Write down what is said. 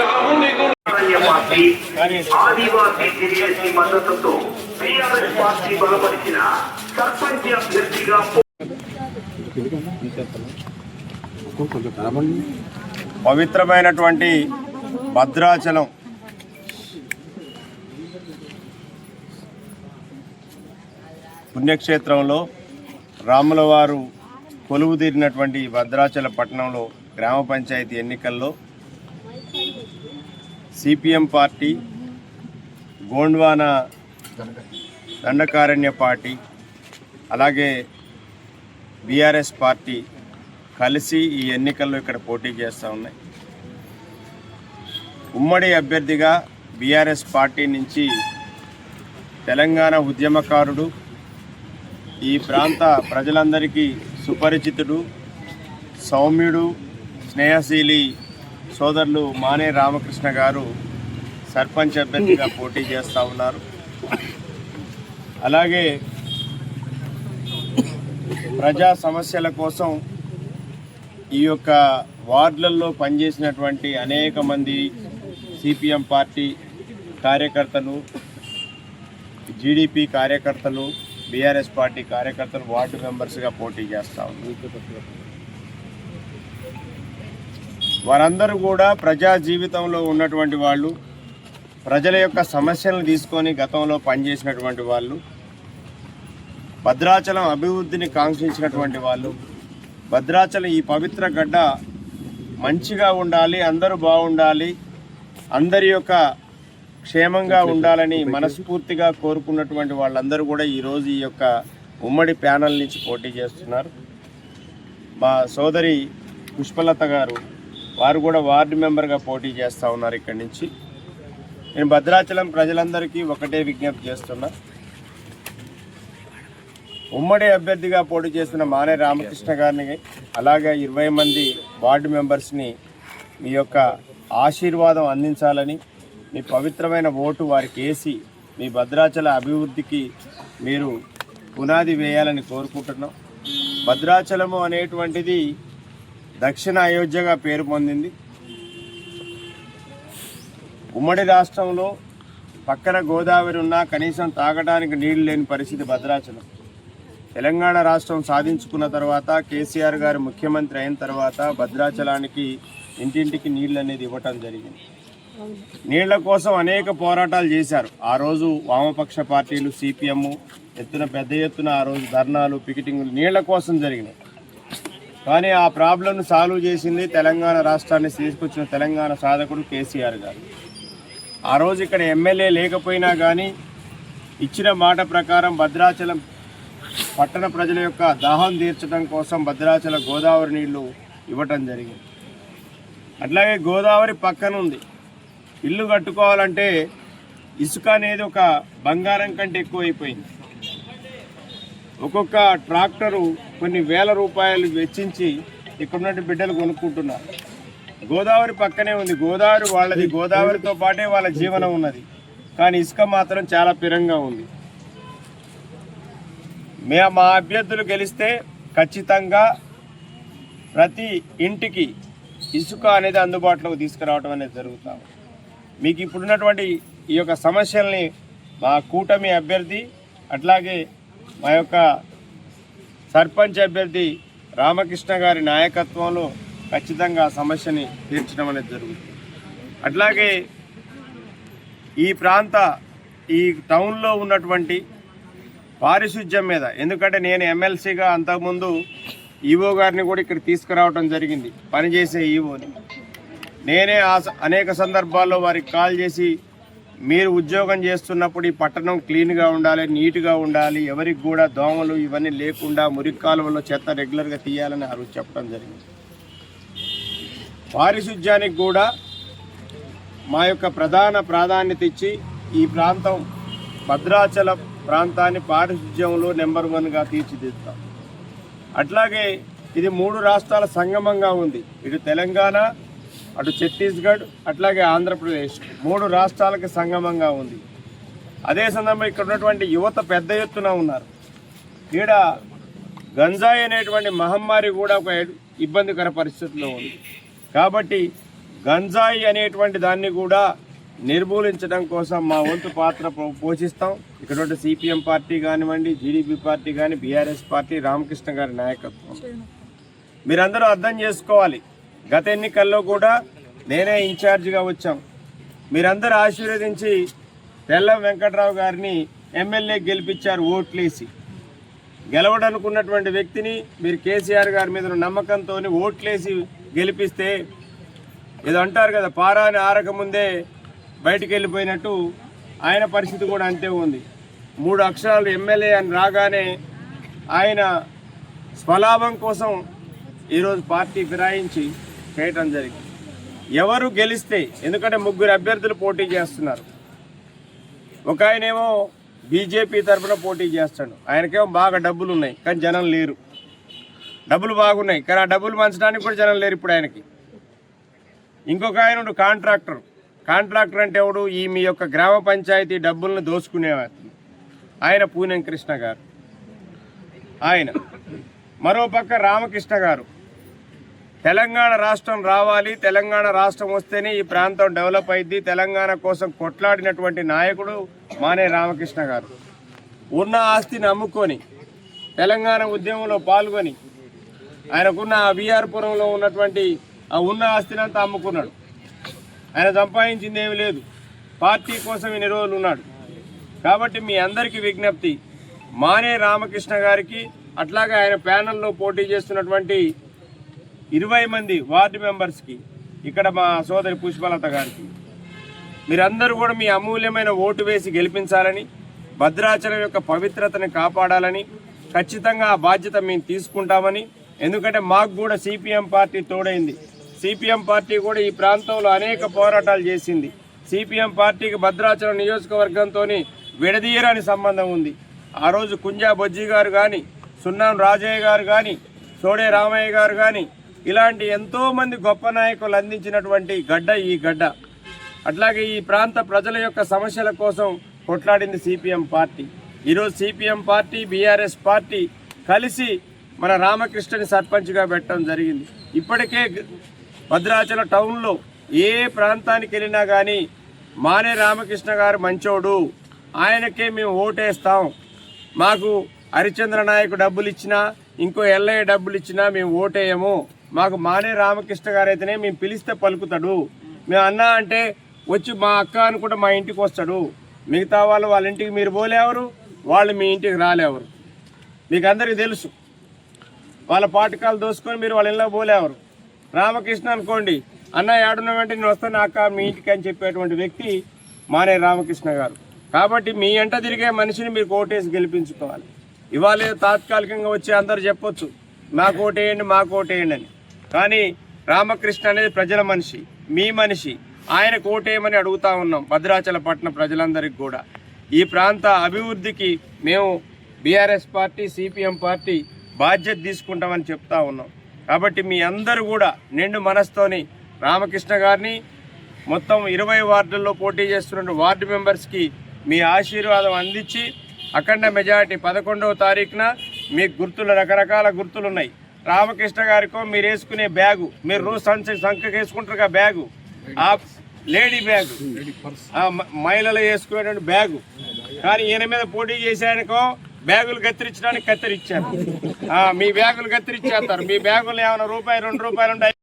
Ramayya party Adivasi JAC మద్దతుతో TRS party బలపరిచిన సర్పంచ్ అభ్యర్థిగా పవిత్రమైనటువంటి భద్రాచలం. పుణ్యక్షేత్రంలో రాముల వారు కొలువు తీరినటువంటి భద్రాచల పట్టణంలో గ్రామ పంచాయతీ ఎన్నికల్లో CPM party Gondwana Dandakaranya party అలాగే బీఆర్ఎస్ పార్టీ కలిసి ఈ ఎన్నికల్లో ఇక్కడ పోటీ చేస్తూ ఉన్నాయి. ఉమ్మడి అభ్యర్థిగా బీఆర్ఎస్ పార్టీ నుంచి తెలంగాణ ఉద్యమకారుడు ఈ ప్రాంత ప్రజలందరికీ సుపరిచితుడు సౌమ్యుడు స్నేహశీలి సోదరులు మానే రామకృష్ణ గారు సర్పంచ్ అభ్యర్థిగా పోటీ చేస్తూ ఉన్నారు. అలాగే ప్రజా సమస్యల కోసం ఈ యొక్క వార్డులలో పనిచేసినటువంటి అనేక మంది సిపిఎం పార్టీ కార్యకర్తలు జీడిపి కార్యకర్తలు బీఆర్ఎస్ పార్టీ కార్యకర్తలు వార్డు మెంబర్స్గా పోటీ చేస్తా వారందరూ కూడా ప్రజా జీవితంలో ఉన్నటువంటి వాళ్ళు ప్రజల యొక్క సమస్యలను తీసుకొని గతంలో పనిచేసినటువంటి వాళ్ళు భద్రాచలం అభివృద్ధిని కాంక్షించినటువంటి వాళ్ళు భద్రాచలం ఈ పవిత్ర గడ్డ మంచిగా ఉండాలి అందరూ బాగుండాలి అందరి యొక్క క్షేమంగా ఉండాలని మనస్ఫూర్తిగా కోరుకున్నటువంటి వాళ్ళందరూ కూడా ఈరోజు ఈ యొక్క ఉమ్మడి ప్యానల్ నుంచి పోటీ చేస్తున్నారు. మా సోదరి పుష్పలత గారు వారు కూడా వార్డు మెంబర్గా పోటీ చేస్తూ ఉన్నారు ఇక్కడి నుంచి. నేను భద్రాచలం ప్రజలందరికీ ఒకటే విజ్ఞప్తి చేస్తున్నా. ఉమ్మడి అభ్యర్థిగా పోటీ చేస్తున్న మానే రామకృష్ణ గారిని అలాగే ఇరవై మంది వార్డు మెంబర్స్ని మీ యొక్క ఆశీర్వాదం అందించాలని మీ పవిత్రమైన ఓటు వారికి వేసి మీ భద్రాచల అభివృద్ధికి మీరు పునాది వేయాలని కోరుకుంటున్నాం. భద్రాచలము అనేటువంటిది దక్షిణ అయోధ్యగా పేరు పొందింది. ఉమ్మడి రాష్ట్రంలో పక్కన గోదావరి ఉన్నా కనీసం తాగడానికి నీళ్ళు లేని పరిస్థితి భద్రాచలం. తెలంగాణ రాష్ట్రం సాధించుకున్న తర్వాత కేసీఆర్ గారు ముఖ్యమంత్రి అయిన తర్వాత భద్రాచలానికి ఇంటింటికి నీళ్ళు అనేది ఇవ్వటం జరిగింది. నీళ్ళ కోసం అనేక పోరాటాలు చేశారు. ఆ రోజు వామపక్ష పార్టీలు సిపిఎం ఎత్తున పెద్ద ఎత్తున ఆ రోజు ధర్నాలు పికెటింగ్లు నీళ్ళ కోసం జరిగినాయి. కానీ ఆ ప్రాబ్లంను సాల్వ్ చేసింది తెలంగాణ రాష్ట్రాన్ని తీసుకొచ్చిన తెలంగాణ సాధకుడు కేసీఆర్ గారు. ఆ రోజు ఇక్కడ ఎమ్మెల్యే లేకపోయినా కానీ ఇచ్చిన మాట ప్రకారం భద్రాచలం పట్టణ ప్రజల యొక్క దాహం తీర్చడం కోసం భద్రాచల గోదావరి నీళ్ళు ఇవ్వటం జరిగింది. అట్లాగే గోదావరి పక్కన ఉంది ఇల్లు కట్టుకోవాలంటే ఇసుక అనేది ఒక బంగారం కంటే ఎక్కువైపోయింది. ఒక్కొక్క ట్రాక్టరు కొన్ని వేల రూపాయలు వెచ్చించి ఇక్కడున్నటువంటి బిడ్డలు కొనుక్కుంటున్నారు. గోదావరి పక్కనే ఉంది. గోదావరి వాళ్ళది. గోదావరితో పాటే వాళ్ళ జీవనం ఉన్నది. కానీ ఇసుక మాత్రం చాలా పిరంగా ఉంది. మే మా అభ్యర్థులు గెలిస్తే ఖచ్చితంగా ప్రతి ఇంటికి ఇసుక అనేది అందుబాటులోకి తీసుకురావడం అనేది జరుగుతాం మీకు ఇప్పుడున్నటువంటి ఈ యొక్క సమస్యల్ని మా కూటమి అభ్యర్థి అట్లాగే మా యొక్క సర్పంచ్ అభ్యర్థి రామకృష్ణ గారి నాయకత్వంలో ఖచ్చితంగా సమస్యని తీర్చడం అనేది జరుగుతుంది. అట్లాగే ఈ ప్రాంత ఈ టౌన్లో ఉన్నటువంటి పారిశుధ్యం మీద ఎందుకంటే నేను ఎమ్మెల్సీగా అంతకుముందు ఈవో గారిని కూడా ఇక్కడ తీసుకురావడం జరిగింది పనిచేసే ఈవోని నేనే ఆ స- అనేక సందర్భాల్లో వారికి కాల్ చేసి మీరు ఉద్యోగం చేస్తున్నప్పుడు ఈ పట్టణం క్లీన్గా ఉండాలి నీట్గా ఉండాలి ఎవరికి కూడా దోమలు ఇవన్నీ లేకుండా మురికి కాలువల్లో చెత్త రెగ్యులర్గా తీయాలని ఆ రోజు చెప్పడం జరిగింది. పారిశుధ్యానికి కూడా మా యొక్క ప్రధాన ప్రాధాన్యత ఇచ్చి ఈ ప్రాంతం భద్రాచల ప్రాంతాన్ని పారిశుధ్యంలో నెంబర్ వన్గా తీర్చిదిద్దాం. అట్లాగే ఇది మూడు రాష్ట్రాల సంగమంగా ఉంది. ఇటు తెలంగాణ అటు ఛత్తీస్గఢ్ అట్లాగే ఆంధ్రప్రదేశ్ మూడు రాష్ట్రాలకు సంగమంగా ఉంది. అదే సందర్భంలో ఇక్కడ ఉన్నటువంటి యువత పెద్ద ఎత్తున ఉన్నారు. ఈడ గంజాయి అనేటువంటి మహమ్మారి కూడా ఒక ఇబ్బందికర పరిస్థితిలో ఉంది. కాబట్టి గంజాయి అనేటువంటి దాన్ని కూడా నిర్మూలించడం కోసం మా వంతు పాత్ర పోషిస్తాం. ఇక్కడ సిపిఎం పార్టీ కానివ్వండి జీడీపీ పార్టీ కానీ బీఆర్ఎస్ పార్టీ రామకృష్ణ గారి నాయకత్వం. మీరందరూ అర్థం చేసుకోవాలి. గత ఎన్నికల్లో కూడా నేనే ఇన్ఛార్జిగా వచ్చాం. మీరందరూ ఆశీర్వదించి తెల్లం వెంకట్రావు గారిని ఎమ్మెల్యే గెలిపించారు ఓట్లేసి. గెలవడనుకున్నటువంటి వ్యక్తిని మీరు కేసీఆర్ గారి మీద నమ్మకంతో ఓట్లేసి గెలిపిస్తే ఏదో అంటారు కదా పారాని ఆరకముందే బయటికి వెళ్ళిపోయినట్టు ఆయన పరిస్థితి కూడా అంతే ఉంది. మూడు అక్షరాలు ఎమ్మెల్యే అని రాగానే ఆయన స్వలాభం కోసం ఈరోజు పార్టీ ఫిరాయించి చేయటం జరిగింది. ఎవరు గెలిస్తే ఎందుకంటే ముగ్గురు అభ్యర్థులు పోటీ చేస్తున్నారు. ఒక ఆయనేమో బీజేపీ తరఫున పోటీ చేస్తాడు. ఆయనకేమో బాగా డబ్బులు ఉన్నాయి కానీ జనం లేరు. డబ్బులు బాగున్నాయి కానీ ఆ డబ్బులు మంచడానికి కూడా జనం లేరు ఇప్పుడు ఆయనకి. ఇంకొక ఆయన కాంట్రాక్టర్. కాంట్రాక్టర్ అంటే ఎవడు? ఈ మీ యొక్క గ్రామ పంచాయతీ డబ్బులను దోసుకునేవారు ఆయన పూనెం కృష్ణ గారు. ఆయన. మరో పక్క రామకృష్ణ గారు. తెలంగాణ రాష్ట్రం రావాలి తెలంగాణ రాష్ట్రం వస్తేనే ఈ ప్రాంతం డెవలప్ అయింది తెలంగాణ కోసం కొట్లాడినటువంటి నాయకుడు మానే రామకృష్ణ గారు. ఉన్న ఆస్తిని అమ్ముకొని తెలంగాణ ఉద్యమంలో పాల్గొని ఆయనకున్న విఆర్పురంలో ఉన్నటువంటి ఆ ఉన్న ఆస్తిని అంతా అమ్ముకున్నాడు. ఆయన సంపాదించింది ఏమి లేదు. పార్టీ కోసం ఇన్ని రోజులు ఉన్నాడు. కాబట్టి మీ అందరికీ విజ్ఞప్తి మానే రామకృష్ణ గారికి అట్లాగే ఆయన ప్యానల్లో పోటీ చేస్తున్నటువంటి ఇరవై మంది వార్డు మెంబర్స్కి ఇక్కడ మా సోదరి పుష్పలత గారికి. మీరందరూ కూడా మీ అమూల్యమైన ఓటు వేసి గెలిపించాలని భద్రాచలం యొక్క పవిత్రతని కాపాడాలని ఖచ్చితంగా ఆ బాధ్యత మేము తీసుకుంటామని ఎందుకంటే మాకు కూడా సిపిఎం పార్టీ తోడైంది. సిపిఎం పార్టీ కూడా ఈ ప్రాంతంలో అనేక పోరాటాలు చేసింది. సిపిఎం పార్టీకి భద్రాచలం నియోజకవర్గంతో విడదీయరాని సంబంధం ఉంది. ఆ రోజు కుంజా బొజ్జి గారు కానీ సున్నాం రాజయ్య గారు కానీ సోడే రామయ్య గారు కానీ ఇలాంటి ఎంతో మంది గొప్ప నాయకులు అందించినటువంటి గడ్డ ఈ గడ్డ. అట్లాగే ఈ ప్రాంత ప్రజల యొక్క సమస్యల కోసం కొట్లాడింది సిపిఎం పార్టీ. ఈరోజు సిపిఎం పార్టీ బీఆర్ఎస్ పార్టీ కలిసి మన రామకృష్ణని సర్పంచ్గా పెట్టడం జరిగింది. ఇప్పటికే భద్రాచల టౌన్లో ఏ ప్రాంతానికి వెళ్ళినా కానీ మానే రామకృష్ణ గారు మంచోడు. ఆయనకే మేము ఓటేస్తాం. మాకు హరిచంద్ర నాయకు డబ్బులు ఇచ్చినా ఇంకో ఎల్ఐ డబ్బులు ఇచ్చినా మేము ఓటేయము. మాకు మానే రామకృష్ణ గారు అయితేనే మేము పిలిస్తే పలుకుతాడు. మేము అన్న అంటే వచ్చి మా అక్క అనుకుంటే మా ఇంటికి వస్తాడు. మిగతా వాళ్ళు వాళ్ళ ఇంటికి మీరు పోలేవరు వాళ్ళు మీ ఇంటికి రాలేవరు మీకు అందరికీ తెలుసు. వాళ్ళ పాటకాలు దోసుకొని మీరు వాళ్ళ ఇంట్లో పోలేవరు రామకృష్ణ అనుకోండి అన్న ఏడున్న వెంటనే నేను వస్తాను అక్క మీ ఇంటికి అని చెప్పేటువంటి వ్యక్తి మానే రామకృష్ణ గారు. కాబట్టి మీ ఎంట తిరిగే మనిషిని మీరు ఓటేసి గెలిపించుకోవాలి. ఇవాళ తాత్కాలికంగా వచ్చి అందరు చెప్పొచ్చు మాకు ఓటేయండి మాకు ఓటేయండి అని. కానీ రామకృష్ణ అనేది ప్రజల మనిషి మీ మనిషి. ఆయనకు ఓటేయమని అడుగుతా ఉన్నాం భద్రాచలపట్నం ప్రజలందరికీ కూడా. ఈ ప్రాంత అభివృద్ధికి మేము బీఆర్ఎస్ పార్టీ సిపిఎం పార్టీ బాధ్యత తీసుకుంటామని చెప్తా ఉన్నాం. కాబట్టి మీ అందరూ కూడా నిండు మనస్తోని రామకృష్ణ గారిని మొత్తం ఇరవై వార్డుల్లో పోటీ చేస్తున్న వార్డు మెంబర్స్కి మీ ఆశీర్వాదం అందించి అఖండ మెజారిటీ పదకొండవ తారీఖున మీకు గుర్తులు రకరకాల గుర్తులు ఉన్నాయి రామకృష్ణ గారికో మీరు వేసుకునే బ్యాగు. మీరు రోజు సంచ సంఖకి వేసుకుంటారు కదా బ్యాగు. ఆ లేడీ బ్యాగు. ఆ మ- మహిళలు వేసుకునేటువంటి బ్యాగు. కానీ ఈయన మీద పోటీ చేసానుకో బ్యాగులు కత్తిరించడానికి కత్తిరించారు ఆ, మీ బ్యాగులు కత్తిరించేస్తారు మీ బ్యాగులు ఏమైనా రూపాయి రెండు రూపాయలు ఉంటాయి